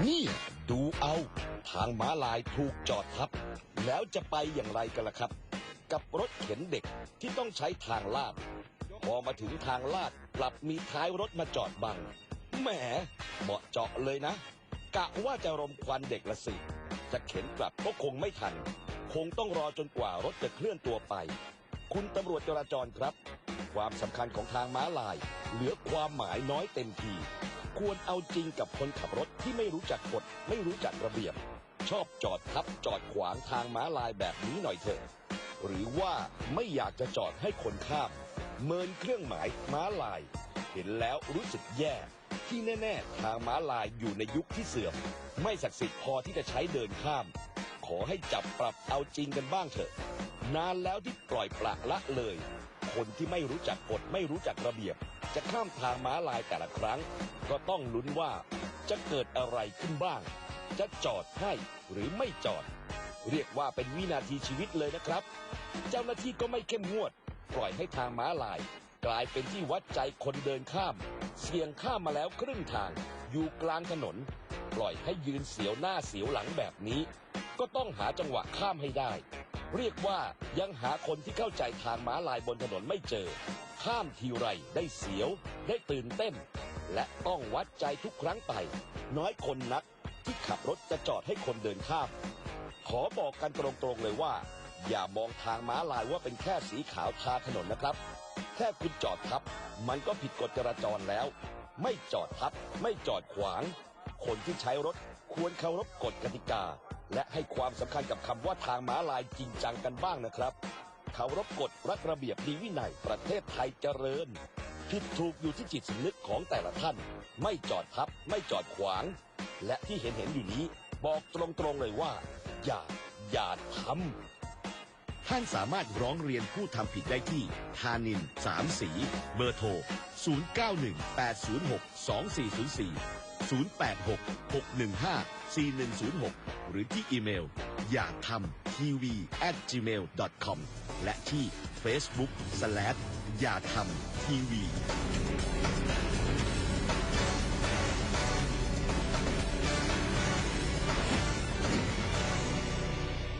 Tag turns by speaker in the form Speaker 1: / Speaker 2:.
Speaker 1: นี่ดูเอา ทางม้าลายถูกจอดทับ แล้วจะไปอย่างไรกันล่ะครับ กับรถเข็นเด็กที่ต้องใช้ทางลาด พอมาถึงทางลาดกลับมีท้ายรถมาจอดบัง แหม เหมาะเจาะเลยนะ กะว่าจะรมควันเด็กละสิ จะเข็นกลับก็คงไม่ทัน คงต้องรอจนกว่ารถจะเคลื่อนตัวไป คุณตำรวจจราจรครับ ความสำคัญของทางม้าลาย เหลือความหมายน้อยเต็มที ควรเอาจริงกับคนขับรถที่ไม่รู้จักกฎไม่รู้จักระเบียบ ชอบจอดทับจอดขวางทางม้าลายแบบนี้หน่อยเถอะหรือว่าไม่อยากจะจอดให้คนข้าม เมินเครื่องหมายม้าลาย เห็นแล้วรู้สึกแย่ ที่แน่ ๆ ทางม้าลายอยู่ในยุคที่เสื่อม ไม่ศักดิ์สิทธิ์พอที่จะใช้เดินข้าม อให้จับปรับเอาจริงกันบ้างเถอะ นานแล้วที่ปล่อยปละละเลย คนที่ไม่รู้จักกฎไม่รู้จักระเบียบ จะข้ามทางม้าลายแต่ละครั้ง ก็ต้องลุ้นว่าจะเกิดอะไรขึ้นบ้าง จะจอดให้หรือไม่จอด เรียกว่าเป็นวินาทีชีวิตเลยนะครับ เจ้าหน้าที่ก็ไม่เข้มงวด ปล่อยให้ทางม้าลาย กลายเป็นที่วัดใจคนเดินข้าม เสี่ยงข้ามมาแล้วครึ่งทาง อยู่กลางถนน ปล่อยให้ยืนเสียวหน้าเสียวหลังแบบนี้ก็ต้องหาจังหวะข้ามให้ได้ เรียกว่ายังหาคนที่เข้าใจทางม้าลายบนถนนไม่เจอ ข้ามทีไรได้เสียว ได้ตื่นเต้น และต้องวัดใจทุกครั้งไป น้อยคนนักที่ขับรถจะจอดให้คนเดินข้าม ขอบอกกันตรงๆเลยว่า อย่ามองทางม้าลายว่าเป็นแค่สีขาวทาถนนนะครับ แค่คุณจอดทับ มันก็ผิดกฎจราจรแล้ว ไม่จอดทับ ไม่จอดขวาง คนที่ใช้รถ ควรเคารพกฎกติกา และให้ความสำคัญกับคำว่าทางม้าลายจริงจังกันบ้างนะครับเคารพกฎรักระเบียบดีวินัยประเทศไทยเจริญผิดถูกอยู่ที่จิตสำนึกของแต่ละท่าน ไม่จอดทับ ไม่จอดขวาง และที่เห็นเห็นอยู่นี้บอกตรงๆเลยว่า อย่า อย่าทำท่านสามารถร้องเรียนผู้ทำผิดได้ที่ธานินสามสี เบอร์โทร 0918062404 0866154106 หรือที่อีเมล อยากทำทีวี at gmail com และที่ Facebook slash อย่าทำทีวี